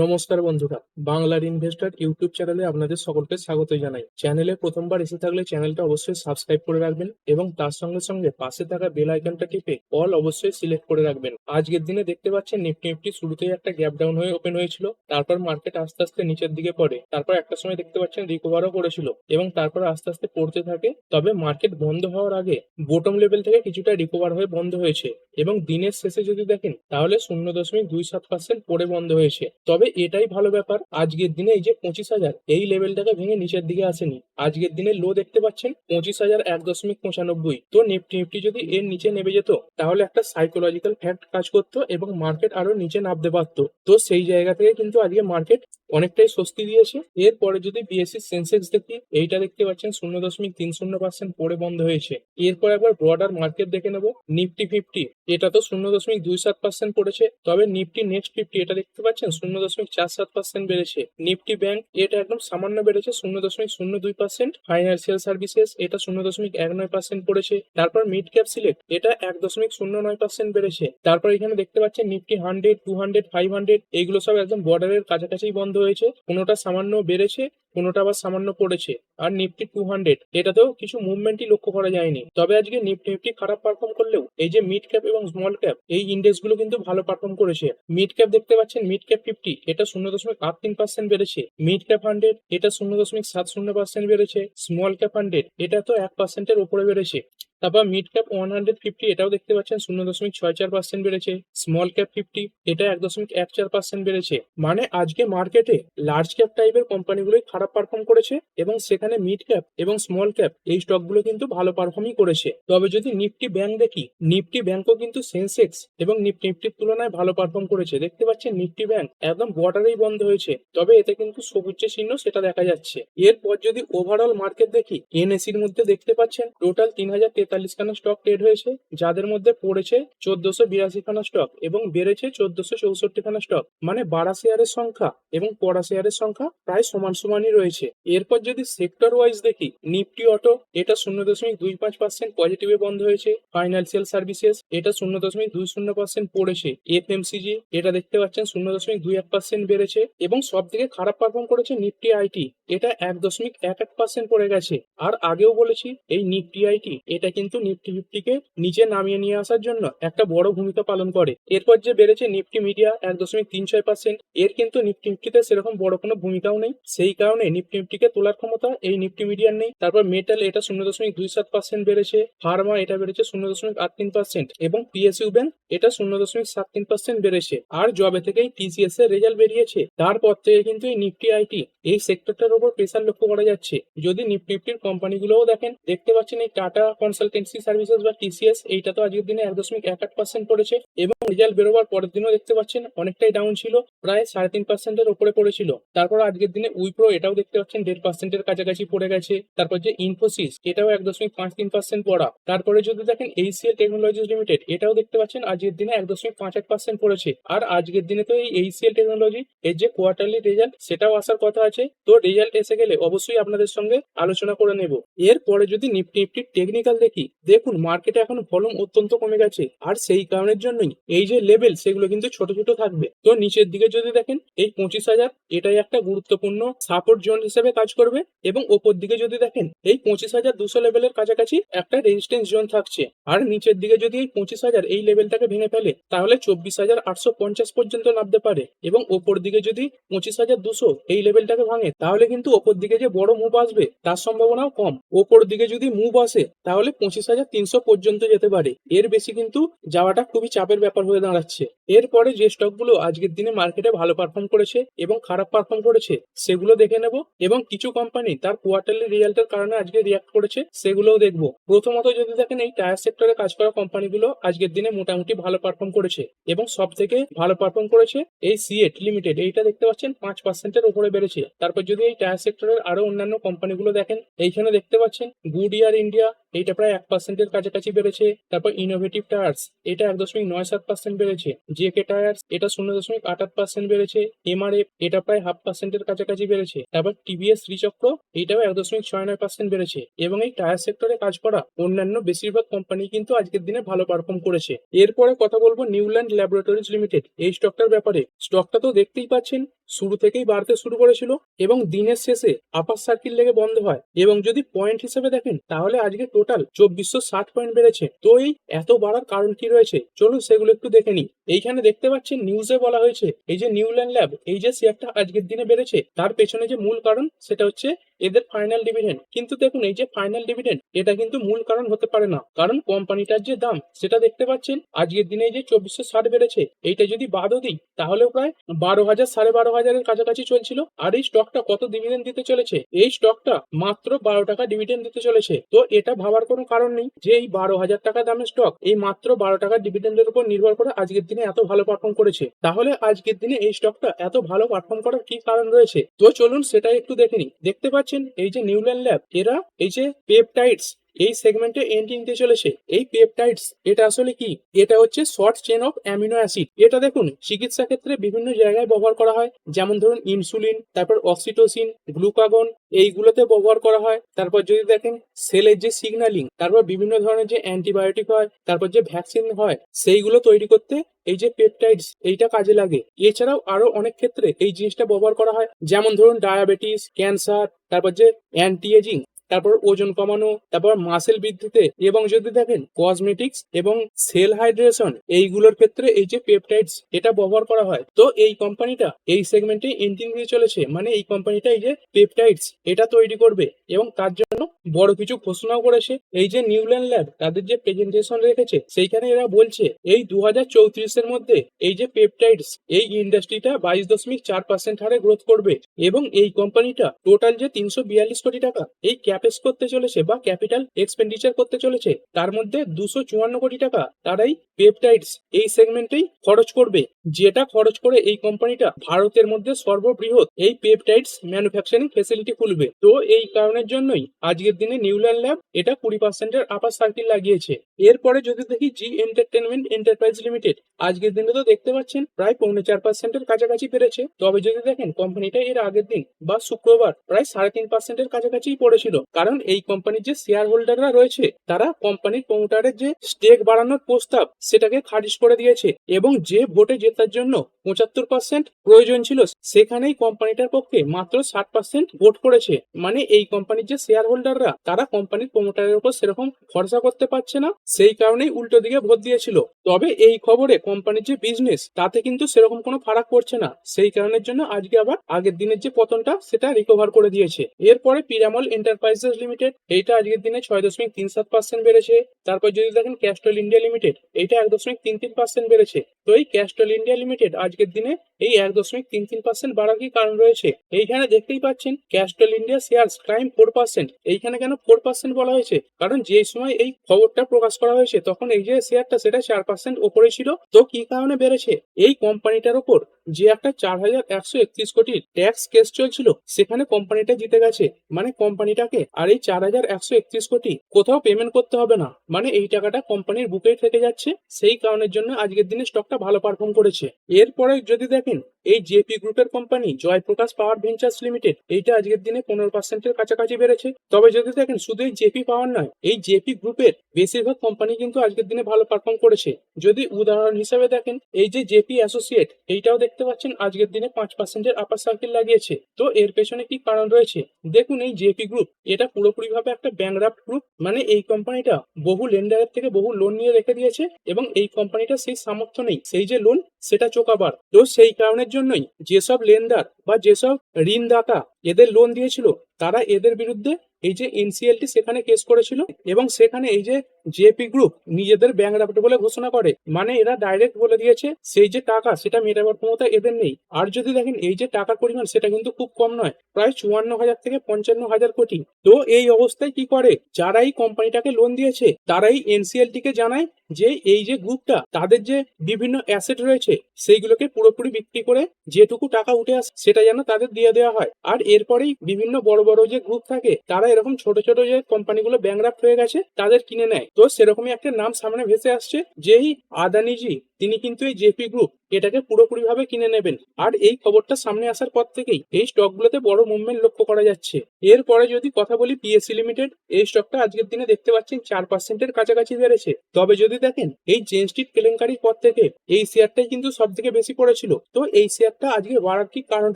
নমস্কার বন্ধুরা, বাংলার ইনভেস্টর ইউটিউব চ্যানেলে আপনাদের সকলকে স্বাগত জানাই। চ্যানেলে প্রথমবার এসে থাকলে চ্যানেলটা অবশ্যই সাবস্ক্রাইব করে রাখবেন এবং তার সঙ্গে সঙ্গে পাশে থাকা বেল আইকনটা টিপে অল অবশ্যই সিলেক্ট করে রাখবেন। আজকের দিনে দেখতে পাচ্ছেন নিফটি নিফটি শুরুতেই একটা গ্যাপ ডাউন হয়ে ওপেন হয়েছিল, তারপর মার্কেট আস্তে আস্তে নিচের দিকে পড়ে, তারপর একটা সময় দেখতে পাচ্ছেন রিকভারও করেছিল এবং তারপর আস্তে আস্তে পড়তে থাকে, তবে মার্কেট বন্ধ হওয়ার আগে বোটম লেভেল থেকে কিছুটা রিকভার হয়ে বন্ধ হয়েছে এবং দিনের শেষে যদি দেখেন তাহলে শূন্য দশমিক দুই সাত পার্সেন্ট পড়ে বন্ধ হয়েছে। তবে এটাই ভালো ব্যাপার, আজকের দিনে এই যে পঁচিশ হাজার, এই লেভেলটাকে ভেঙে নিচের দিকে আসেনি। আজকের দিনে লো দেখতে পাচ্ছেন পঁচিশ হাজার এক দশমিক পঁচানব্বই। তো নিফটি নিফটি যদি এর নিচে নেমে যেত, তাহলে একটা সাইকোলজিক্যাল ফ্যাক্ট কাজ করতো এবং মার্কেট আরও নিচে নামতে পারতো। তো সেই জায়গা থেকে কিন্তু আজকে মার্কেট অনেকটাই স্বস্তি দিয়েছে। এরপরে যদি বিএসসি সেন্সেক্স দেখি, এইটা দেখতে পাচ্ছেন শূন্য দশমিক তিন শূন্য পার্সেন্ট পরে বন্ধ হয়েছে। এরপর একবার ব্রডার মার্কেট দেখে নেব নিফটি ফিফটি এটা তো শূন্য দশমিক দুই সাত পার্সেন্ট পড়েছে। তবে নিফটি নেক্সট ফিফটি এটা দেখতে পাচ্ছেন শূন্য দশমিক চার সাত পার্সেন্ট বেড়েছে। নিফটি ব্যাংক এটা একদম সামান্য বেড়েছে, শূন্য দশমিক শূন্য দুই পার্সেন্ট ফাইন্যান্সিয়াল সার্ভিসেস এটা শূন্য দশমিক এক নয় পার্সেন্ট পড়েছে। তারপর মিড ক্যাপ সিলেক্ট এটা এক দশমিক শূন্য নয় পার্সেন্ট বেড়েছে। তারপর এখানে দেখতে পাচ্ছেন nifty hundred two hundred five hundred এইগুলো সব একদম বর্ডারের কাছাকাছি বন্ধ হয়েছে। কোনোটা সামান্য বেড়েছে কোনোটা আবার সামান্য পড়েছে। আর নিফটি টু হান্ড্রেড এটাতেও কিছু মুভমেন্টই লক্ষ্য করা যায়নি। তবে আজকে নিফটি নিফটি খারাপ পারফর্ম করলেও, এই যে মিড ক্যাপ এবং স্মল ক্যাপ এই ইন্ডেক্সগুলো কিন্তু ভালো পারফর্ম করেছে। মিড ক্যাপ দেখতে পাচ্ছেন মিড ক্যাপ ফিফটি এটা শূন্য দশমিক আট তিন পার্সেন্ট বেড়েছে। মিড ক্যাপ হান্ড্রেড এটা শূন্য দশমিক সাত শূন্য পার্সেন্ট বেড়েছে। স্মল ক্যাপ হান্ড্রেড এটা তো এক পার্সেন্টের উপরে বেড়েছে। তারপর mid cap one hundred fifty এটাও দেখতে পাচ্ছেন, শূন্য দশমিক ছয় চার পার্সেন্ট বেড়েছে। স্মল ক্যাপ ফিফটি এটা এক দশমিক এক চার পার্সেন্ট বেড়েছে। মানে আজকে মার্কেটে লার্জ ক্যাপ টাইপের কোম্পানিগুলোই খারাপ পারফর্ম করেছে এবং সেখানে মিড ক্যাপ এবং স্মল ক্যাপ এই স্টকগুলো কিন্তু ভালো পারফর্মই করেছে। তবে যদি নিফটি ব্যাংক দেখি নিফটি ব্যাংকও কিন্তু সেন্সেক্স এবং নিফটি নিফটির তুলনায় ভালো পারফর্ম করেছে। দেখতে পাচ্ছেন নিফটি ব্যাংক একদম বর্ডারেই বন্ধ হয়েছে, তবে এতে কিন্তু সবুজ চিহ্ন সেটা দেখা যাচ্ছে। এরপর যদি ওভারঅল মার্কেট দেখি এনএসির মধ্যে দেখতে পাচ্ছেন টোটাল তিন হাজার তেতাল্লিশ খানা স্টক ট্রেড হয়েছে, যাদের মধ্যে পড়েছে চোদ্দশো বিরাশি খানা স্টক এবং বেড়েছে চোদ্দশো চৌষট্টি খানা স্টক মানে বাড়া শেয়ারের সংখ্যা এবং পড়া শেয়ারের সংখ্যা প্রায় সমান সমানই রয়েছে। এরপর যদি সেক্টর ওয়াইজ দেখি নিফটি অটো এটা শূন্য দশমিক দুই পাঁচ পার্সেন্ট পজিটিভে বন্ধ হয়েছে। ফাইন্যান্সিয়াল সার্ভিসেস এটা শূন্য দশমিক দুই শূন্য পার্সেন্ট পড়েছে। এফএমসিজি এটা দেখতে পাচ্ছেন শূন্য দশমিক দুই এক পার্সেন্ট বেড়েছে এবং সব থেকে খারাপ পারফর্ম করেছে নিফটি আইটি এটা এক দশমিক এক এক পার্সেন্ট পড়ে গেছে। আর আগেও বলেছি, এই নিফটি আইটি এটা কিন্তু নিফটি ফিফটিকে নিচে নামিয়ে নিয়ে আসার জন্য একটা বড় ভূমিকা পালন করে। এরপর যে বেড়েছে নিফটি মিডিয়া এক দশমিক তিন ছয় পার্সেন্ট, এর কিন্তু নিফটি ফিফটিতে সেরকম বড় কোনো ভূমিকাও নেই। সেই কারণে নিফটি ফিফটিকে তোলার ক্ষমতা এই নিফটি মিডিয়ার নেই। তারপর মেটাল এটা শূন্য দশমিক দুই সাত পার্সেন্ট বেড়েছে, ফার্মা এটা বেড়েছে শূন্য দশমিক আট তিন পার্সেন্ট, এবং পিএসইউ ব্যাংক এটা শূন্য দশমিক সাত তিন পার্সেন্ট বেড়েছে। আর জবে থেকেই টিসিএস এর রেজাল্ট বেরিয়েছে। তারপর থেকে কিন্তু এই নিফটি আইটি এই সেক্টরটার উপর প্রেসার লক্ষ্য করা যাচ্ছে। যদি নিফটি নিফটির কোম্পানিগুলোও দেখেন, দেখতে পাচ্ছেন এই টাটা কনসালটেন্সি সার্ভিসেস বা টিসিএস এইটা তো আজকের দিনে এক দশমিক এক আট পার্সেন্ট পড়েছে এবং রেজাল্ট বেরোবার পরের দিনও দেখতে পাচ্ছেন অনেকটাই ডাউন ছিল, প্রায় সাড়ে তিন পার্সেন্টের উপরে পড়েছিল। তারপর আজকের দিনে উইপ্রো এটাও দেখতে পাচ্ছেন দেড় পার্সেন্টের কাছাকাছি পড়ে গেছে। তারপর যে ইনফোসিস এটাও এক দশমিক পাঁচ তিন পার্সেন্ট পড়া। তারপরে যদি দেখেন এইসিএল টেকনোলজিস লিমিটেড এটাও দেখতে পাচ্ছেন আজকের দিনে এক দশমিক পাঁচ এক পার্সেন্ট পড়েছে। আর আজকের দিনে তো এই এইসিএল টেকনোলজি এর যে কোয়ার্টারলি রেজাল্ট সেটাও আসার কথা আছে। তো রেজাল্ট এসে গেলে অবশ্যই আপনাদের সঙ্গে আলোচনা করে নেব। এরপরে যদি নিফটি নিফটি টেকনিক্যাল দেখি দেখুন মার্কেটে এখন ভলিউম অত্যন্ত কমে গেছে। আর সেই কারণের জন্যই এই যে লেভেল সেগুলো কিন্তু ছোট ছোট থাকবে। তো নিচের দিকে যদি দেখেন, এই পঁচিশ হাজার, এটাই একটা গুরুত্বপূর্ণ সাপোর্ট জোন হিসেবে কাজ করবে। এবং ওপর দিকে যদি দেখেন, এই পঁচিশ হাজার দুশো লেভেলের কাছাকাছি একটা রেজিস্ট্যান্স জোন থাকছে। আর নিচের দিকে যদি এই পঁচিশ হাজার এই লেভেলটাকে ভেঙে ফেলে, তাহলে চব্বিশ হাজার আটশো পঞ্চাশ পর্যন্ত নামতে পারে। এবং ওপর দিকে যদি পঁচিশ হাজার দুশো এই লেভেলটাকে ভাঙে, তাহলে কিন্তু ওপর দিকে যে বড় মুভ আসবে, তার সম্ভাবনাও কম। ওপর দিকে যদি মুভ আসে, তাহলে পঁচিশ হাজার তিনশো পর্যন্ত যেতে পারে। এর বেশি কিন্তু যাওয়াটা খুবই চাপের ব্যাপার হয়ে দাঁড়াচ্ছে। এরপরে যে স্টকগুলো আজকের দিনে মার্কেটে ভালো পারফর্ম করেছে এবং খারাপ পারফর্ম করেছে, সেগুলো দেখে নেব এবং কিছু কোম্পানি তার কোয়ার্টারলি রেজাল্টের কারণে আজকে রিয়াক্ট করেছে, সেগুলোও দেখব। প্রথমত যদি দেখেন এই টায়ার সেক্টরে কাজ করা কোম্পানিগুলো আজকের দিনে মোটামুটি ভালো পারফর্ম করেছে এবং সব থেকে ভালো পারফর্ম করেছে এই সিএট লিমিটেড এইটা দেখতে পাচ্ছেন পাঁচ পার্সেন্টের উপরে বেড়েছে। তারপর যদি এই টায়ার সেক্টরের আরও অন্যান্য কোম্পানিগুলো দেখেন, এইখানে দেখতে পাচ্ছেন গুড ইয়ার ইন্ডিয়া এইটা প্রায় এক পার্সেন্টের কাছাকাছি বেড়েছে, তারপর ইনোভেটিভ টায়ার্স এটা এক দশমিক নয় সাত পার্সেন্ট বেড়েছে জেকে টায়ার্স এটা শূন্য দশমিক আট আট পার্সেন্ট বেড়েছে এমআরএফ এটা প্রায় হাফ পার্সেন্টের কাছাকাছি বেড়েছে, তারপর টিভিএস ত্রিচক্র এইটাও এক দশমিক ছয় নয় পার্সেন্ট বেড়েছে, এবং এই টায়ার সেক্টরে কাজ করা অন্যান্য বেশিরভাগ কোম্পানি কিন্তু আজকের দিনে ভালো পারফর্ম করেছে। এরপরে কথা বলব নিউল্যান্ড ল্যাবরেটরিজ লিমিটেড এই স্টকটার ব্যাপারে। স্টকটা তো দেখতেই পাচ্ছেন, শুরু থেকেই বাড়তে শুরু করেছিল, এবং দিনের শেষে আপার সার্কিট লেগে বন্ধ হয়, এবং যদি পয়েন্ট হিসেবে দেখেন, তাহলে আজকে টোটাল চব্বিশশো ষাট পয়েন্ট বেড়েছে। তো এই এত বাড়ার কারণ কি রয়েছে? চলুন সেগুলো একটু দেখে নিই। এইখানে দেখতে পাচ্ছেন নিউজে বলা হয়েছে, এই যে নিউল্যান্ড ল্যাব এই যে শেয়ারটা আজকের দিনে বেড়েছে, তার পেছনে যে মূল কারণ, সেটা হচ্ছে এদের ফাইনাল ডিভিডেন্ড কিন্তু দেখুন, এই যে ফাইনাল ডিভিডেন্ড এটা কিন্তু মূল কারণ হতে পারে না। কারণ কোম্পানিটার যে দাম, সেটা দেখতে পাচ্ছেন, আজকের দিনে যে চব্বিশশো ষাট বেড়েছে। এইটা যদি বাদও দিই, তাহলেও প্রায় বারো হাজার, সাড়ে বারো হাজারের কাছাকাছি চলছিল। আর এই স্টকটা কত ডিভিডেন্ড দিতে চলেছে? এই স্টকটা মাত্র বারো টাকা ডিভিডেন্ড দিতে চলেছে। তো এটা ভাবার কোনো কারণ নেই যে এই বারো হাজার টাকা দামের স্টক এই মাত্র বারো টাকা ডিভিডেন্ডের উপর নির্ভর করে আজকের দিনে এত ভালো পারফর্ম করেছে। তাহলে আজকের দিনে এই স্টকটা এত ভালো পারফর্ম করার কি কারণ রয়েছে? তো চলুন সেটাই একটু দেখে নিই। দেখতে পাচ্ছেন এই যে নিউল্যান্ড ল্যাব এরা এই যে পেপটাইডস এই সেগমেন্টে এন্ট্রি নিতে চলেছে। এই পেপটাইডস এটা আসলে কি? এটা হচ্ছে short chain of amino acid এটা দেখুন, চিকিৎসা ক্ষেত্রে বিভিন্ন জায়গায় ব্যবহার করা হয়। যেমন ধরুন ইনসুলিন তারপর অক্সিটোসিন গ্লুকাগন এইগুলোতে ব্যবহার করা হয়। তারপর যদি দেখেন সেলের যে সিগন্যালিং তারপর বিভিন্ন ধরনের যে অ্যান্টিবায়োটিক হয়, তারপর যে ভ্যাকসিন হয়, সেইগুলো তৈরি করতে এই যে পেপটাইডস এইটা কাজে লাগে। এছাড়াও আরও অনেক ক্ষেত্রে এই জিনিসটা ব্যবহার করা হয়। যেমন ধরুন ডায়াবেটিস ক্যান্সার তারপর যে অ্যান্টি এজিং তারপর ওজন কমানো, তারপর মাসেল বৃদ্ধিতে এবং যদি দেখেন কসমেটিক্স এবং সেল হাইড্রেশন এইগুলোর ক্ষেত্রে এই যে পেপটাইডস এটা ব্যবহার করা হয়। তো এই কোম্পানিটা এই সেগমেন্টে এন্ট্রি নিয়ে চলেছে। মানে এই কোম্পানিটা এই যে পেপটাইডস এটা তৈরি করবে এবং তার জন্য বড় কিছু ঘোষণাও করেছে। এই যে নিউল্যান্ড ল্যাব তাদের যে প্রেজেন্টেশন রেখেছে, সেইখানে এরা বলছে, এই দু চৌত্রিশের মধ্যে এই যে পেপটাইডস এই ইন্ডাস্ট্রিটা বাইশ দশমিক চার পার্সেন্ট হারে গ্রোথ করবে এবং এই কোম্পানিটা টোটাল যে তিনশো বিয়াল্লিশ কোটি টাকা, এই ক্যাপেক্স করতে চলেছে বা ক্যাপিটাল এক্সপেন্ডিচার করতে চলেছে, তার মধ্যে দুশো চুয়ান্ন কোটি টাকা তারাই পেপটাইডস এই সেগমেন্টেই খরচ করবে, যেটা খরচ করে এই কোম্পানিটা ভারতের মধ্যে সর্ববৃহৎ এই পেপটাইডস ম্যানুফ্যাকচারিং ফেসিলিটি খুলবে। তো এই কারণের জন্যই আজকের দিনে নিউল্যান্ড ল্যাব এটা কুড়ি পার্সেন্টের আপার সার্কিল লাগিয়েছে। এরপরে যদি দেখি জি এন্টারটেনমেন্ট এন্টারপ্রাইজ লিমিটেড আজকের দিনে তো দেখতে পাচ্ছেন প্রায় পৌনে চার পার্সেন্টের কাছাকাছি পেরেছে তবে যদি দেখেন কোম্পানিটা এর আগের দিন বা শুক্রবার প্রায় সাড়ে তিন পার্সেন্টের কাছাকাছি পড়েছিল। কারণ এই কোম্পানির যে শেয়ার হোল্ডাররা রয়েছে, তারা কোম্পানির প্রমোটারের যে স্টেক বাড়ানোর প্রস্তাব, সেটাকে খারিজ করে দিয়েছে এবং যে ভোটে জেতার জন্য পঁচাত্তর পার্সেন্ট প্রয়োজন ছিল, সেখানেই কোম্পানিটার পক্ষে মাত্র ষাট পার্সেন্ট ভোট করেছে। মানে এই কোম্পানির যে শেয়ার হোল্ডাররা তারা কোম্পানির প্রমোটারের উপর সেরকম ভরসা করতে পারছে না, সেই কারণেই উল্টো দিকে ভোট দিয়েছিল। তবে এই খবরে কোম্পানির যে বিজনেস তাতে কিন্তু সেরকম কোনো ফারাক পড়ছে না। সেই কারণের জন্য আজকে আবার আগের দিনের যে পতনটা, সেটা রিকভার করে দিয়েছে। এরপরে পিরামল এন্টারপ্রাইজেস লিমিটেড এইটা আজকের দিনে ছয় দশমিক তিন সাত পার্সেন্ট বেড়েছে। তারপর যদি দেখেন ক্যাস্ট্রল ইন্ডিয়া লিমিটেড এইটা এক দশমিক তিন তিন পার্সেন্ট বেড়েছে। তো এই ক্যাস্ট্রল ইন্ডিয়া লিমিটেড আজকের দিনে এই এক দশমিক তিন তিন পার্সেন্ট বাড়ার কি কারণ রয়েছে? এইখানে দেখতেই পাচ্ছেন Castrol India share crime four percent এইখানে কেন ফোর পার্সেন্ট বলা হয়েছে? কারণ যে সময় এই খবরটা প্রকাশ করা হয়েছে, তখন এই যে শেয়ারটা সেটা চার পার্সেন্ট ওপরে ছিল। তো কি কারণে বেড়েছে? এই কোম্পানিটার ওপর যে একটা চার হাজার একশো একত্রিশ কোটি ট্যাক্স কেস চলছিল, সেখানে কোম্পানিটা জিতে গেছে। মানে কোম্পানিটাকে আর এই চার হাজার একশো একত্রিশ কোটি কোথাও পেমেন্ট করতে হবে না। মানে এই টাকাটা কোম্পানির বুকেই থেকে যাচ্ছে। সেই কারণের জন্য আজকের দিনে স্টকটা ভালো পারফর্ম করেছে। এরপরে যদি দেখেন Phil এই জেপি গ্রুপের company Jaiprakash power ventures limited এইটা আজকের দিনে পনেরো পার্সেন্টের কাছাকাছি বেড়েছে। তবে যদি দেখেন, শুধু এই জেপি পাওয়ার নয়, এই জেপি গ্রুপের বেশিরভাগ কোম্পানি কিন্তু আজকের দিনে ভালো পারফর্ম করেছে। যদি উদাহরণ হিসেবে দেখেন, এই যে জেপি অ্যাসোসিয়েট এইটাও দেখতে পাচ্ছেন আজকের দিনে পাঁচ পার্সেন্টের আপার সার্কেল লাগিয়েছে। তো এর পেছনে কি কারণ রয়েছে? দেখুন, এই জেপি গ্রুপ এটা পুরোপুরি ভাবে একটা ব্যাংরাফ্ট গ্রুপ মানে এই কোম্পানিটা বহু লেন্ডারের থেকে বহু লোন নিয়ে রেখে দিয়েছে এবং এই কোম্পানিটা সেই সামর্থ্য নেই, সেই যে লোন সেটা চোকাবার। তো সেই কারণের জন্যই যেসব লেনদার বা যেসব ঋণদাতা এদের লোন দিয়েছিল তারা এদের বিরুদ্ধে এই যে এনসিএলটি সেখানে কেস করেছিল এবং সেখানে এই যে জেপি গ্রুপ নিজেদের ব্যাংক রাফট বলে ঘোষণা করে। মানে এরা ডাইরেক্ট বলে দিয়েছে সেই যে টাকা, সেটা মেটাবার ক্ষমতা এদের নেই। আর যদি দেখেন এই যে টাকার পরিমাণ, সেটা কিন্তু খুব কম নয়, প্রায় চুয়ান্ন হাজার থেকে পঞ্চান্ন হাজার কোটি। তো এই অবস্থায় কি করে? যারা এই কোম্পানিটাকে লোন দিয়েছে, তারাই এনসিএলটিকে জানায় যে এই যে গ্রুপটা, তাদের যে বিভিন্ন অ্যাসেট রয়েছে, সেইগুলোকে পুরোপুরি বিক্রি করে যেটুকু টাকা উঠে আসে, সেটা যেন তাদের দিয়ে দেওয়া হয়। আর এরপরেই বিভিন্ন বড় বড় যে গ্রুপ থাকে, তারা এরকম ছোট ছোট যে কোম্পানিগুলো ব্যাংক হয়ে গেছে, তাদের কিনে নেয়। তো সেরকমই একটা নাম সামনে ভেসে আসছে, যেই আদানিজি তিনি কিন্তু এই জেপি গ্রুপ এটাকে পুরোপুরি ভাবে কিনে নেবেন। আর এই খবরটা সামনে আসার পর থেকেই এই স্টকগুলোতে বড় মুভমেন্ট লক্ষ্য করা যাচ্ছে। এরপরে যদি কথা বলি পিএসসি লিমিটেড, এই স্টকটা আজকের দিনে দেখতে পাচ্ছেন চার পার্সেন্টের কাছাকাছি বেড়েছে। তবে যদি দেখেন, এই জেন স্ট্রিট কেলেঙ্কারির পর থেকে এই শেয়ারটাই কিন্তু সব থেকে বেশি পড়েছিল। তো এই শেয়ারটা আজকে বাড়ার কি কারণ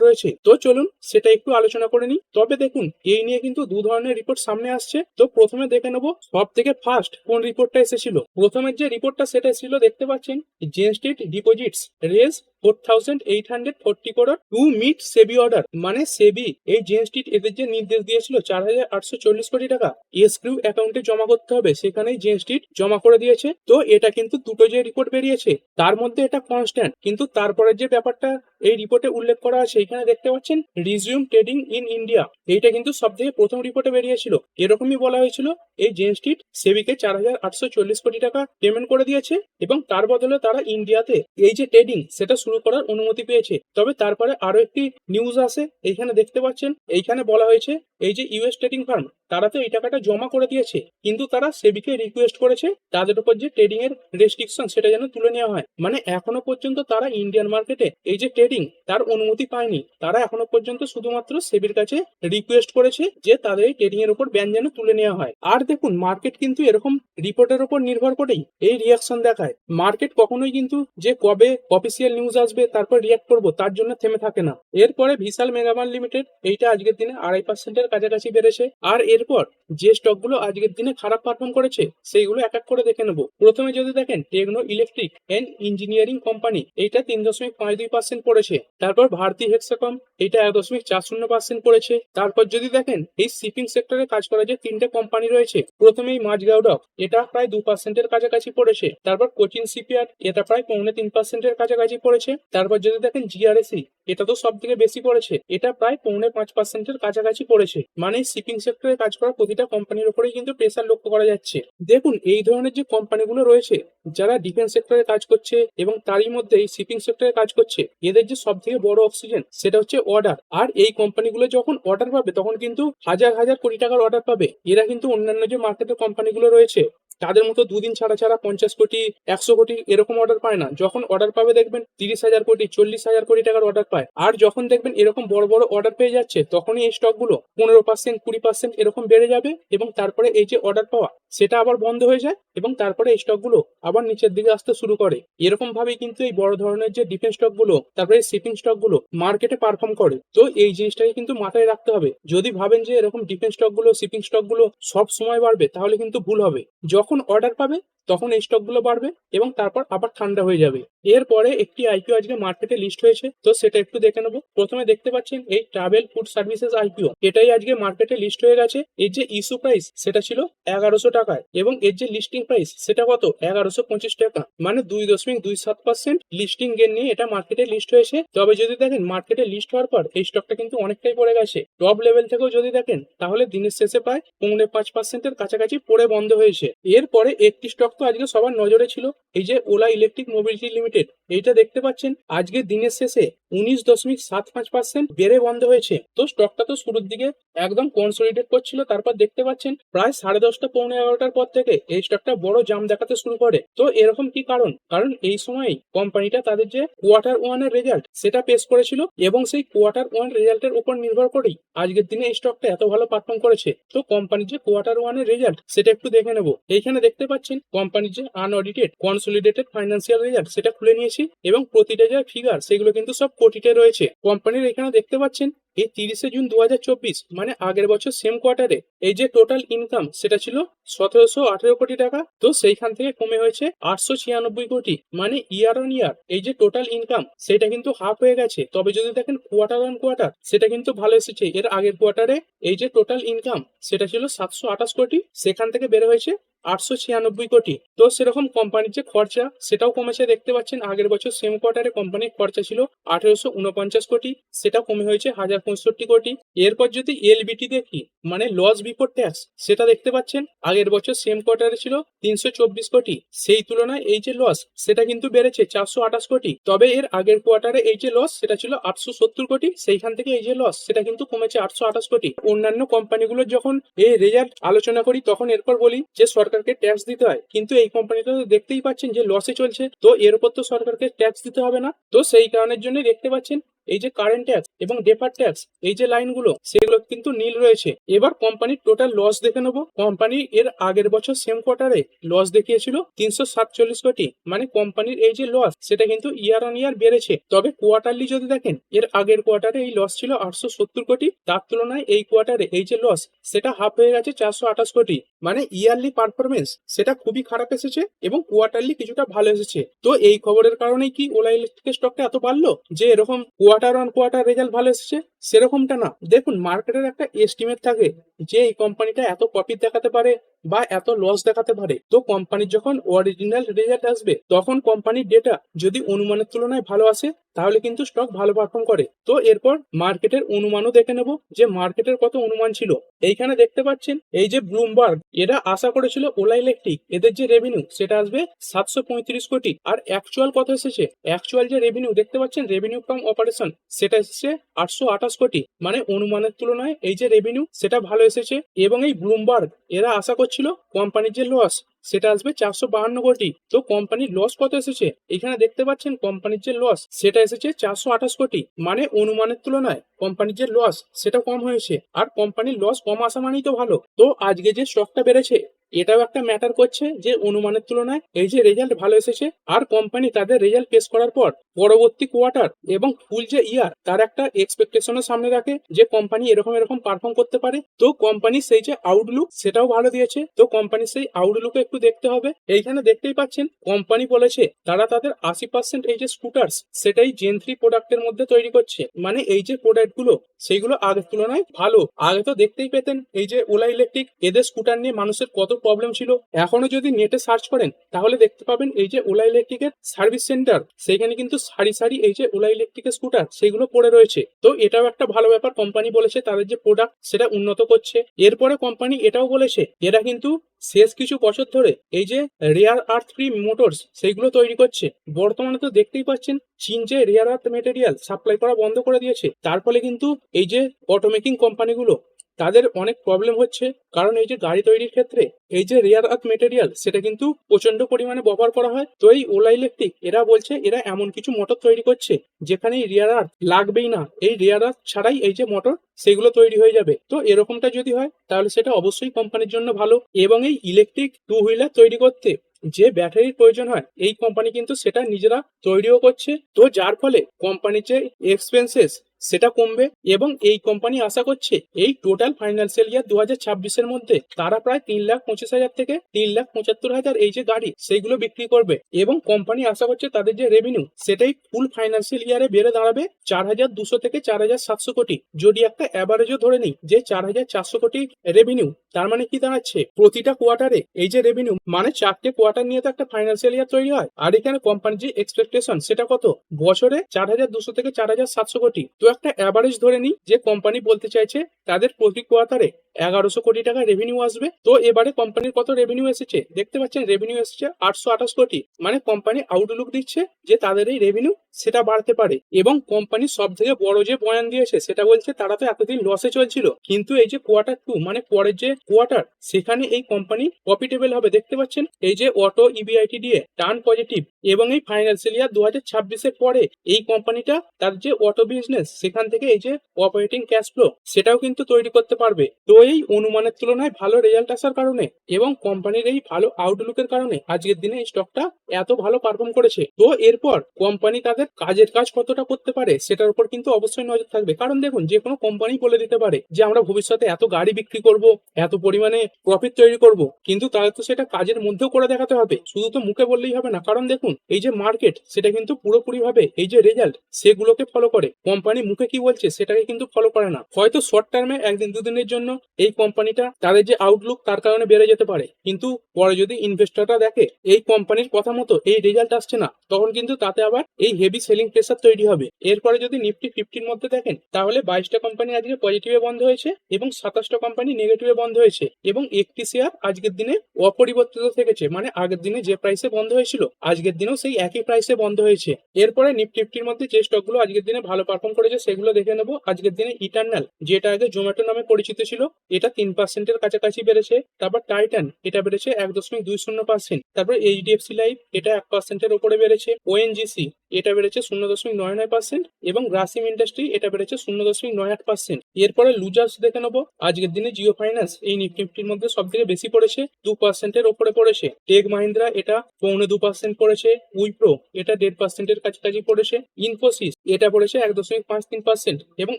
রয়েছে? তো চলুন সেটা একটু আলোচনা করে নিই। তবে দেখুন, এই নিয়ে কিন্তু দু ধরনের রিপোর্ট সামনে আসছে। তো প্রথমে দেখে নেব সব থেকে ফার্স্ট কোন রিপোর্টটা এসেছিল। প্রথমের যে রিপোর্টটা সেটা এসেছিল দেখতে পাচ্ছেন GST deposits raise four thousand eight hundred forty crore to meet SEBI order মানে সেবি এই জেন স্ট্রিট এদের যে নির্দেশ দিয়েছিল, চার হাজার আটশো চল্লিশ কোটি টাকা এসক্রিউ অ্যাকাউন্টে জমা করতে হবে। সেখানেই জেন স্ট্রিট জমা করে দিয়েছে। তো এটা কিন্তু দুটো যে রিপোর্ট বেরিয়েছে, তার মধ্যে এটা কনস্ট্যান্ট কিন্তু তারপরে যে ব্যাপারটা এই রিপোর্টে উল্লেখ করা আছে এখানে দেখতে পাচ্ছেন রিজিউম ট্রেডিং ইন ইন্ডিয়া এইটা কিন্তু সব থেকে প্রথম রিপোর্টে বেরিয়েছিল। এরকমই বলা হয়েছিল, এই জেন স্ট্রিট সেবিকে চার হাজার আটশো চল্লিশ কোটি টাকা পেমেন্ট করে দিয়েছে এবং তার বদলে তারা ইন্ডিয়াতে এই যে ট্রেডিং সেটা শুরু করার অনুমতি পেয়েছে। তবে তারপরে আরও একটি নিউজ আছে এইখানে দেখতে পাচ্ছেন। এইখানে বলা হয়েছে এই যে ইউএস ট্রেডিং ফার্ম তারা তো এই টাকাটা জমা করে দিয়েছে, কিন্তু তারা সেবিকে রিকোয়েস্ট করেছে, তাদের উপর যে ট্রেডিং এর রেস্ট্রিকশন সেটা যেন তুলে নেওয়া হয়। মানে এখনও পর্যন্ত তারা ইন্ডিয়ান মার্কেটে এই যে ট্রেডিং তার অনুমতি পায়নি। তারা এখনও পর্যন্ত শুধুমাত্র সেবির কাছে রিকোয়েস্ট করেছে যে তাদের এই ট্রেডিং এর উপর ব্যান যেন তুলে নেওয়া হয়। আর দেখুন মার্কেট কিন্তু এরকম রিপোর্টের উপর নির্ভর করেই এই রিয়াকশন দেখায়। মার্কেট কখনোই কিন্তু যে কবে অফিসিয়াল নিউজ আসবে, তারপর রিয়াক্ট করব, তার জন্য থেমে থাকে না। এরপরে বিশাল মেগামাল লিমিটেড এইটা আজকের দিনে আড়াই পার্সেন্টের কাছাকাছি বেড়েছে। আর এরপর যে স্টকগুলো আজকের দিনে খারাপ পারফর্ম করেছে, সেইগুলো এক এক করে দেখে নেব। প্রথমে যদি দেখেন techno electric and engineering company এইটা তিন দশমিক পাঁচ দুই পার্সেন্ট পড়েছে। তারপর ভারতী হেক্সাকম এটা এক দশমিক চার শূন্য পার্সেন্ট পড়েছে। তারপর যদি দেখেন, এই শিপিং সেক্টরে কাজ করা যে তিনটে কোম্পানি রয়েছে, প্রথমেই মাঝগাউডক এটা প্রায় দু পার্সেন্টের কাছাকাছি পড়েছে। তারপর কোচিন সিপিআর এটা প্রায় পৌনে তিন পার্সেন্টের কাছাকাছি পড়েছে। তারপর যদি দেখেন জিআরএসি এটা তো সব থেকে বেশি পড়েছে, এটা প্রায় পৌনে পাঁচ পার্সেন্টের কাছাকাছি পড়েছে। মানে শিপিং সেক্টরে কাজ করা প্রতিটা কোম্পানির উপরেই কিন্তু প্রেসার লক্ষ্য করা যাচ্ছে। দেখুন, এই ধরনের যে কোম্পানিগুলো রয়েছে, যারা ডিফেন্স সেক্টরে কাজ করছে এবং তারই মধ্যে এই শিপিং সেক্টরে কাজ করছে, এদের যে সব থেকে বড় অক্সিজেন সেটা হচ্ছে অর্ডার আর এই কোম্পানিগুলো যখন অর্ডার পাবে, তখন কিন্তু হাজার হাজার কোটি টাকার অর্ডার পাবে। এরা কিন্তু অন্যান্য যে মার্কেটের কোম্পানিগুলো রয়েছে, তাদের মতো দুদিন ছাড়া ছাড়া পঞ্চাশ কোটি, একশো কোটি এরকম অর্ডার পায় না। যখন অর্ডার পাবে দেখবেন তিরিশ হাজার কোটি, চল্লিশ হাজার কোটি টাকার অর্ডার পায়। আর যখন দেখবেন এরকম বড় বড় অর্ডার পেয়ে যাচ্ছে, তখনই এই স্টকগুলো পনেরো পার্সেন্ট কুড়ি পার্সেন্ট এরকম বেড়ে যাবে এবং তারপরে এই যে অর্ডার পাওয়া, সেটা আবার বন্ধ হয়ে যায় এবং তারপরে এই স্টকগুলো আবার নিচের দিকে আসতে শুরু করে। এরকম ভাবে কিন্তু এই বড় ধরনের যে ডিফেন্স স্টকগুলো তারপরে শিপিং স্টকগুলো মার্কেটে পারফর্ম করে। তো এই জিনিসটাকে কিন্তু মাথায় রাখতে হবে। যদি ভাবেন যে এরকম ডিফেন্স স্টকগুলো শিপিং স্টকগুলো সব সময় বাড়বে, তাহলে কিন্তু ভুল হবে। যখন অর্ডার পাবে তখন এই স্টকগুলো বাড়বে এবং তারপর আবার ঠান্ডা হয়ে যাবে। এরপরে একটি আইপিও আজকে মার্কেটে লিস্ট হয়েছে, তো সেটা একটু দেখে নেব। প্রথমে দেখতে পাচ্ছেন এই ট্রাভেল ফুড সার্ভিসেস আইপিও এটাই আজকে মার্কেটে লিস্ট হয়ে গেছে। এর যে ইস্যু প্রাইস সেটা ছিল এগারোশো টাকায় এবং এর যে লিস্টিং প্রাইস সেটা কত? এগারোশো পঁচিশ টাকা। মানে দুই দশমিক দুই সাত পার্সেন্ট লিস্টিং গেন নিয়ে এটা মার্কেটে লিস্ট হয়েছে। তবে যদি দেখেন মার্কেটে লিস্ট হওয়ার পর এই স্টকটা কিন্তু অনেকটাই পড়ে গেছে। টপ লেভেল থেকেও যদি দেখেন, তাহলে দিনের শেষে প্রায় পৌনে পাঁচ পার্সেন্টের কাছাকাছি পড়ে বন্ধ হয়েছে। এরপরে একটি স্টক তো আজকে সবার নজরে ছিল এই যে ওলা ইলেকট্রিক মোবিলিটি লিমিটেড। এইটা দেখতে পাচ্ছেন, আজকে দিনের শেষে উনিশ দশমিক সাত পাঁচ পার্সেন্ট বেড়ে বন্ধ হয়েছে। তো স্টকটা তো শুরুর দিকে একদম কনসোলিডেট করছিল, তারপর দেখতে পাচ্ছেন প্রায় সাড়ে দশটা পৌনে এগারোটার পর থেকে এই স্টকটা বড় জাম দেখাতে শুরু করে। তো এরকম কি কারণ? কারণ এই সময় কোম্পানিটা তাদের যে কোয়ার্টার ওয়ানের রেজাল্ট সেটা পেশ করেছিল এবং সেই কোয়ার্টার ওয়ান রেজাল্টের উপর নির্ভর করেই আজকের দিনে এই স্টকটা এত ভালো পারফর্ম করেছে। তো কোম্পানির যে কোয়ার্টার ওয়ানের রেজাল্ট সেটা একটু দেখে নেব। এইখানে দেখতে পাচ্ছেন কোম্পানির যে আনঅডিটেড কনসোলিডেটেড ফাইন্যান্সিয়াল রেজাল্ট সেটা খুলে নিয়েছি এবং প্রতিটা যে ফিগার সেগুলো কিন্তু সব কোটিতে রয়েছে। কোম্পানির এখানে দেখতে পাচ্ছেন, এই তিরিশে জুন দু হাজার চব্বিশ মানে আগের বছর সেম কোয়ার্টারে এই যে টোটাল ইনকাম সেটা ছিল সতেরোশো আঠেরো কোটি টাকা, তো সেইখান থেকে কমে হয়েছে আটশো ছিয়ানব্বই কোটি। মানে ইয়ার অন ইয়ার এই যে টোটাল ইনকাম সেটা কিন্তু হাফ হয়ে গেছে। তবে যদি দেখেন কোয়ার্টার অন কোয়ার্টার সেটা কিন্তু ভালো এসেছে। এর আগের কোয়ার্টারে এই যে টোটাল ইনকাম সেটা ছিল সাতশো আঠাশ কোটি, সেখান থেকে বের হয়েছে আটশো ছিয়ানব্বই কোটি। তো সেরকম কোম্পানির যে খরচা, সেটাও কমেছে। দেখতে পাচ্ছেন, আগের বছর সেম কোয়ার্টারে কোম্পানির খরচা ছিল আঠেরোশো উনপঞ্চাশ কোটি। সেটা কমে হয়েছে হাজার পঁয়ষট্টি কোটি। এরপর যদি এলবিটি দেখি মানে লস বিফোর ট্যাক্স সেটা দেখতে পাচ্ছেন, আগের বছর সেম কোয়ার্টারে ছিল তিনশো চব্বিশ কোটি। সেই তুলনায় এই যে লস সেটা কিন্তু বেড়েছে চারশো আঠাশ কোটি। তবে এর আগের কোয়ার্টারে এই যে লস সেটা ছিল আটশো সত্তর কোটি। সেইখান থেকে এই যে লস সেটা কিন্তু কমেছে আটশো আঠাশ কোটি। অন্যান্য কোম্পানিগুলোর যখন এই রেজাল্ট আলোচনা করি, তখন এরপর বলি যে সরকার সরকারকে ট্যাক্স দিতে হয়। কিন্তু এই কোম্পানিটা তো দেখতেই পাচ্ছেন যে লসে চলছে। তো এর উপর তো সরকারকে ট্যাক্স দিতে হবে না। তো সেই কারণের জন্য দেখতে পাচ্ছেন এই যে কারেন্ট ট্যাক্স এবং ডেফার ট্যাক্স এই যে লাইনগুলো সেগুলো কিন্তু নীল রয়েছে। এবার কোম্পানির টোটাল লস দেখে নেব। কোম্পানি এর আগের বছর সেম কোয়ার্টারে লস দেখিয়েছিল তিনশো সাতচল্লিশ কোটি। মানে কোম্পানির এই যে লস সেটা কিন্তু ইয়ার অন ইয়ার বেড়েছে। তবে কোয়ার্টারলি যদি দেখেন, এর আগের কোয়ার্টারে এই লস ছিল আটশো সত্তর কোটি। তার তুলনায় এই কোয়ার্টারে এই যে লস সেটা হাফ হয়ে গেছে চারশো আঠাশ কোটি। মানে ইয়ারলি পারফরমেন্স সেটা খুবই খারাপ এসেছে এবং কোয়ার্টারলি কিছুটা ভালো এসেছে। তো এই খবরের কারণেই কি ওলা ইলেকট্রিকের স্টকটা এত বাড়লো? যে এরকম কোয়ার্টার অন কোয়ার্টার রেজাল্ট ভালো এসেছে? সেরকমটা না। দেখুন মার্কেটের একটা এস্টিমেট থাকে যে এই কোম্পানিটা এত প্রফিট দেখাতে পারে বা এত লস দেখাতে পারে। তো কোম্পানির যখন অরিজিনাল রেজাল্ট আসবে, তখন কোম্পানির ডেটা যদি অনুমানের তুলনায় ভালো আসে তাহলে কিন্তু স্টক ভালো পারফর্ম করে। তো এরপর মার্কেটের অনুমানও দেখে নেব যে মার্কেটের কত অনুমান ছিল। এইখানে দেখতে পাচ্ছেন, এই যে ব্লুমবার্গ এরা আশা করেছিল ওলা ইলেকট্রিক এদের যে রেভিনিউ সেটা আসবে সাতশো পঁয়ত্রিশ কোটি। আর অ্যাকচুয়াল কত এসেছে অ্যাকচুয়াল যে রেভিনিউ দেখতে পাচ্ছেন রেভিনিউ ফ্রম অপারেশন সেটা এসেছে আটশো আঠাশ কোটি। মানে অনুমানের তুলনায় এই যে রেভিনিউ সেটা ভালো এসেছে। এবং এই ব্লুমবার্গ এরা আশা করছিল কোম্পানির যে লস সেটা আসবে চারশো বাহান্ন কোটি। তো কোম্পানির লস কত এসেছে? এখানে দেখতে পাচ্ছেন কোম্পানির যে লস সেটা এসেছে চারশো আঠাশ কোটি। মানে অনুমানের তুলনায় কোম্পানির যে লস সেটা কম হয়েছে। আর কোম্পানির লস কম আসা মানেই তো ভালো। তো আজকে যে স্টকটা বেড়েছে এটাও একটা ম্যাটার করছে যে অনুমানের তুলনায় এই যে রেজাল্ট ভালো এসেছে, আর কোম্পানি তাদের রেজাল্ট পেশ করার পর পরবর্তী কোয়ার্টার এবং ফুল যে ইয়ার তার একটা এক্সপেকটেশনের সামনে রাখে যে কোম্পানি এরকম এরকম পারফর্ম করতে পারে। তো কোম্পানি সেই যে আউটলুক সেটাও ভালো দিয়েছে। তো কোম্পানি সেই আউটলুকে একটু দেখতে হবে। এইখানে দেখতেই পাচ্ছেন কোম্পানি বলেছে তারা তাদের আশি পার্সেন্ট এই যে স্কুটার্স সেটাই জেন থ্রি প্রোডাক্টের মধ্যে তৈরি করছে। মানে এই যে প্রোডাক্টগুলো, সেইগুলো আগের তুলনায় ভালো। আগে তো দেখতেই পেতেন, এই যে ওলা ইলেকট্রিক এদের স্কুটার নিয়ে মানুষের কত প্রবলেম ছিল। এখনও যদি নেটে সার্চ করেন, তাহলে দেখতে পাবেন এই যে ওলা ইলেকট্রিকের সার্ভিস সেন্টার সেখানে কিন্তু সারি সারি এই যে ওলা ইলেকট্রিকের স্কুটার সেগুলো পড়ে রয়েছে। তো এটাও একটা ভালো ব্যাপার কোম্পানি বলেছে তাদের যে প্রোডাক্ট সেটা উন্নত করছে। এরপরে কোম্পানি এটাও বলেছে, এরা কিন্তু শেষ কিছু বছর ধরে এই যে রেয়ার আর্থ ফ্রি মোটরস সেইগুলো তৈরি করছে। বর্তমানে তো দেখতেই পাচ্ছেন, চীন যে রেয়ার আর্থ মেটেরিয়াল সাপ্লাই করা বন্ধ করে দিয়েছে। তার ফলে কিন্তু এই যে অটোমেকিং কোম্পানিগুলো তাদের অনেক প্রবলেম হচ্ছে। কারণ এই যে গাড়ি তৈরির ক্ষেত্রে এই যে রেয়ার আর্থ মেটেরিয়াল সেটা কিন্তু প্রচণ্ড পরিমাণে ব্যবহার করা হয়। তো এই ওলা ইলেকট্রিক এরা বলছে এরা এমন কিছু মোটর তৈরি করছে, যেখানে রেয়ার আর্থ লাগবেই না। এই রেয়ার আর্থ ছাড়াই এই যে মোটর সেগুলো তৈরি হয়ে যাবে। তো এরকমটা যদি হয়, তাহলে সেটা অবশ্যই কোম্পানির জন্য ভালো। এবং এই ইলেকট্রিক টু হুইলার তৈরি করতে যে ব্যাটারির প্রয়োজন হয়, এই কোম্পানি কিন্তু সেটা নিজেরা তৈরিও করছে। তো যার ফলে কোম্পানির যে এক্সপেন্সেস সেটা কমবে এবং এই কোম্পানি আশা করছে এই টোটাল ফাইন্যান্সিয়াল ইয়ার দু হাজার ছাব্বিশের মধ্যে তারা প্রায় তিন লাখ পঁচিশ হাজার থেকে তিন লাখ পঁচাত্তর হাজার এই যে গাড়ি সেইগুলো বিক্রি করবে এবং কোম্পানি আশা করছে তাদের যে রেভিনিউ সেটাই ফুল ফাইন্যান্সিয়াল ইয়ারে বেড়ে দাঁড়াবে চার হাজার দুশো থেকে চার হাজার সাতশো কোটি। যদি একটা অ্যাভারেজও ধরে নিই যে চার হাজার চারশো কোটি রেভিনিউ তার মানে কি দাঁড়াচ্ছে? প্রতিটা কোয়ার্টারে এই যে রেভিনিউ মানে চারটে কোয়ার্টার নিয়ে তো একটা ফাইন্যান্সিয়াল ইয়ার তৈরি হয়। আর এখানে কোম্পানির যে এক্সপেকটেশন সেটা কত? বছরে চার হাজার দুশো থেকে চার হাজার সাতশো কোটি। তো একটা অ্যাভারেজ ধরে নিই, যে কোম্পানি বলতে চাইছে তাদের প্রতি কোয়ার্টারে এগারোশো কোটি টাকা রেভিনিউ আসবে। তো এবারে কোম্পানির কত রেভিনিউ এসেছে? দেখতে পাচ্ছেন রেভিনিউ এসেছে আটশো আঠাশ কোটি। মানে কোম্পানি আউটলুক দিচ্ছে যে তাদের এই রেভিনিউ সেটা বাড়তে পারে। এবং কোম্পানি সব থেকে বড় যে বয়ান দিয়েছে, সেটা বলছে তারা তো এতদিন লসে চলছিল। কিন্তু এই যে কোয়ার্টার টু মানে পরের যে কোয়ার্টার সেখানে এই কোম্পানি প্রফিটেবল হবে। দেখতে পাচ্ছেন, এই যে অটো ইবিআইটি দিয়ে টার্ন পজিটিভ এবং এই ফাইন্যান্সিয়াল ইয়ার দু হাজার ছাব্বিশের পরে এই কোম্পানিটা তার যে অটো বিজনেস সেখান থেকে এই যে অপারেটিং ক্যাশ ফ্লো সেটাও কিন্তু তৈরি করতে পারবে। তো এই অনুমানের তুলনায় ভালো রেজাল্ট আসার কারণে এবং কোম্পানির এই ভালো আউটলুকের কারণে আজকের দিনে এই স্টকটা এত ভালো পারফর্ম করেছে। তো এরপর কোম্পানি তাদের কাজের কাজ কতটা করতে পারে, সেটার উপর কিন্তু অবশ্যই নজর থাকবে। কারণ দেখুন, যে কোনো কোম্পানি বলে দিতে পারে যে, আমরা ভবিষ্যতে এত গাড়ি বিক্রি করব, এত পরিমাণে প্রফিট তৈরি করব। কিন্তু তাহলে তো সেটা কাজের মধ্যেও করে দেখাতে হবে। শুধু তো মুখে বললেই হবে না। কারণ দেখুন, এই যে মার্কেট সেটা কিন্তু পুরোপুরি ভাবে এই যে রেজাল্ট সেগুলোকে ফলো করে। কোম্পানি মুখে কি বলছে সেটাকে কিন্তু ফলো করে না। হয়তো শর্ট টার্মে একদিন দুদিনের জন্য এই কোম্পানিটা তাদের যে আউটলুক তার কারণে বেড়ে যেতে পারে। কিন্তু পরে যদি ইনভেস্টররা দেখে এই কোম্পানির কথা মতো এই রেজাল্ট আসছে না, তখন কিন্তু তাতে আবার এই হেভি সেলিং প্রেসার তৈরি হবে। এরপরে যদি নিফটি ফিফটির মধ্যে দেখেন, তাহলে বাইশটা কোম্পানি আজকে পজিটিভে বন্ধ হয়েছে এবং সাতাশটা কোম্পানি নেগেটিভে বন্ধ হয়েছে এবং একটি শেয়ার আজকের দিনে অপরিবর্তিত থেকেছে। মানে আগের দিনে যে প্রাইসে বন্ধ হয়েছিল, আজকের দিনেও সেই একই প্রাইসে বন্ধ হয়েছে। এরপরে নিফটি ফিফটির মধ্যে যে স্টকগুলো আজকের দিনে ভালো পারফর্ম করেছে সেগুলো দেখে নেব। আজকের দিনে ইটার্নাল যেটা আগে জোম্যাটো নামে পরিচিত ছিল, এটা তিন পার্সেন্টের কাছাকাছি বেড়েছে। তারপর টাইটান এটা বেড়েছে এক দশমিক দুই শূন্য পার্সেন্ট তারপর এইচডিএফসি লাইফ এটা এক পার্সেন্টের উপরে বেড়েছে। ওএনজিসি এটা বেড়েছে শূন্য দশমিক নয় নয় পার্সেন্ট এবং গ্রাসিম ইন্ডাস্ট্রি এটা বেড়েছে শূন্য দশমিক নয় আট পার্সেন্ট এরপরে লুজার্স দেখে নেব। আজকের দিনে জিও ফাইন্যান্স এই নিফটি মধ্যে সব থেকে বেশি পড়েছে, দু পার্সেন্টের ওপরে পড়েছে। টেক মাহিন্দ্রা এটা পৌনে দু পার্সেন্ট পড়েছে। উইপ্রো এটা দেড় পার্সেন্টের কাছাকাছি পড়েছে। ইনফোসিস এটা পড়েছে এক দশমিক পাঁচ তিন পার্সেন্ট এবং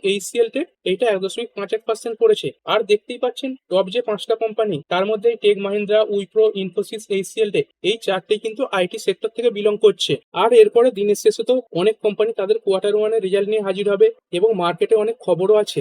এইচসিএল টেক এইটা এক দশমিক পাঁচ এক পার্সেন্ট পড়েছে। আর দেখতেই পাচ্ছেন, টপ যে পাঁচটা কোম্পানি, তার মধ্যে tech Mahindra Wipro Infosys, HCL tech এই চারটি কিন্তু আইটি সেক্টর থেকে বিলং করছে। আর এরপরে দিনের শেষে তো অনেক কোম্পানি তাদের কোয়ার্টার ওয়ানের রেজাল্ট নিয়ে হাজির হবে এবং মার্কেটে অনেক খবরও আছে।